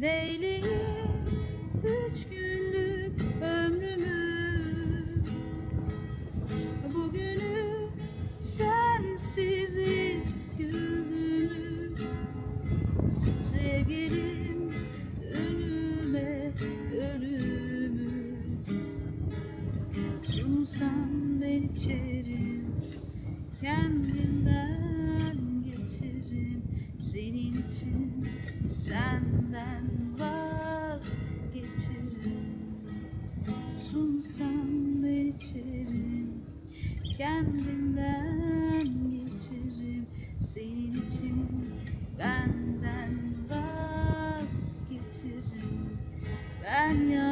Neyleyim üç günlük ömrümü. Bugünü sensiz hiç güldüğünü Sevgilim önüme ölümü. Tutsam ben içerim kendimden geçerim. Senin için sunsam içerim Kendimden geçerim. Senin için benden vazgeçerim. Ben ya